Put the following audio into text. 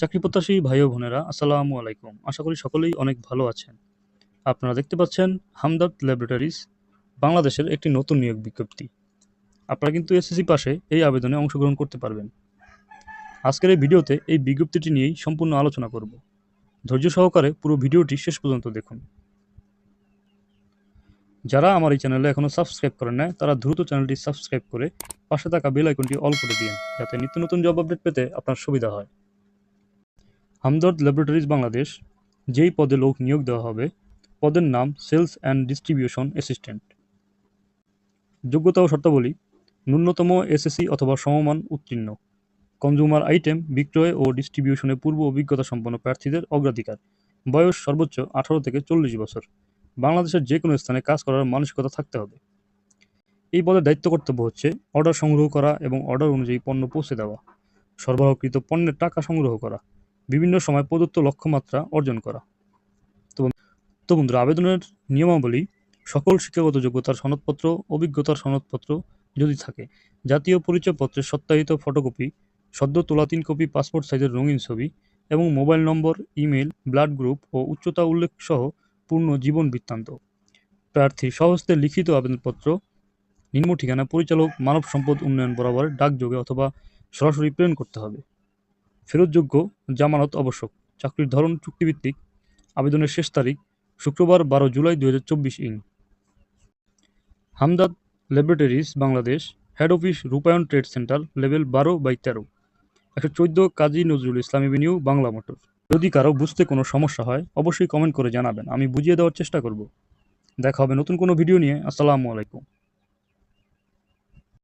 চাকরি প্রত্যাশী ভাই ও বোনেরা, আসসালামু আলাইকুম। আশা করি সকলেই অনেক ভালো আছেন। আপনারা দেখতে পাচ্ছেন হামদর্দ ল্যাবরেটরিজ, বাংলাদেশের একটি নতুন নিয়োগ বিজ্ঞপ্তি। আপনারা কিন্তু এসএসসি পাশে এই আবেদনে অংশগ্রহণ করতে পারবেন। আজকের এই ভিডিওতে এই বিজ্ঞপ্তিটি নিয়েই সম্পূর্ণ আলোচনা করব। ধৈর্য সহকারে পুরো ভিডিওটি শেষ পর্যন্ত দেখুন। যারা আমার এই চ্যানেলে এখনও সাবস্ক্রাইব করেন না তারা দ্রুত চ্যানেলটি সাবস্ক্রাইব করে পাশে থাকা বেল আইকনটি অল করে দিন, যাতে নিত্য নতুন জব আপডেট পেতে আপনার সুবিধা হয়। হামদর্দ ল্যাবরেটরিজ বাংলাদেশ, যেই পদে লোক নিয়োগ দেওয়া হবে, পদের নাম সেলস অ্যান্ড ডিস্ট্রিবিউশন অ্যাসিস্ট্যান্ট। যোগ্যতা ও শর্তাবলী, ন্যূনতম এসএসসি অথবা সমমান উত্তীর্ণ কনজুমার আইটেম বিক্রয় ও ডিস্ট্রিবিউশনে পূর্ব অভিজ্ঞতা সম্পন্ন প্রার্থীদের অগ্রাধিকার, বয়স সর্বোচ্চ আঠারো থেকে চল্লিশ বছর, বাংলাদেশের যে কোনো স্থানে কাজ করার মানসিকতা থাকতে হবে। এই পদের দায়িত্ব কর্তব্য হচ্ছে অর্ডার সংগ্রহ করা এবং অর্ডার অনুযায়ী পণ্য পৌঁছে দেওয়া, সরবরাহকৃত পণ্যের টাকা সংগ্রহ করা বিভিন্ন সময় প্রদত্ত লক্ষ্যমাত্রা অর্জন করা। তো তো বন্ধুরা আবেদনের নিয়মাবলী সকল শিক্ষাগত যোগ্যতার সনদপত্র, অভিজ্ঞতার সনদপত্র যদি থাকে, জাতীয় পরিচয়পত্রের সত্যায়িত ফটোকপি, সদ্য তোলা তিন কপি, পাসপোর্ট সাইজের রঙিন ছবি এবং mobile number, email, blood group ও উচ্চতা উল্লেখ সহ পূর্ণ জীবন বৃত্তান্ত। প্রার্থী সহস্তে লিখিত আবেদনপত্র, নিম্ন ঠিকানা পরিচালক, মানব সম্পদ উন্নয়ন বরাবর ডাকযোগে অথবা সরাসরি প্রেরণ করতে হবে। ফেরতযোগ্য জামানত আবশ্যক। চাকরির ধরন চুক্তিভিত্তিক। আবেদনের শেষ তারিখ শুক্রবার, বারো জুলাই দু হাজার চব্বিশ ইং। Hamdard laboratories Bangladesh, head office Rupayan trade centre, level বারো বাই তেরো। একশো চোদ্দ কাজী নজরুল ইসলাম এভিনিউ, বাংলা মোটর। যদি কারও বুঝতে কোনো সমস্যা হয়, অবশ্যই কমেন্ট করে জানাবেন। আমি বুঝিয়ে দেওয়ার চেষ্টা করব। দেখা হবে নতুন কোনো ভিডিও নিয়ে। আসসালামু আলাইকুম।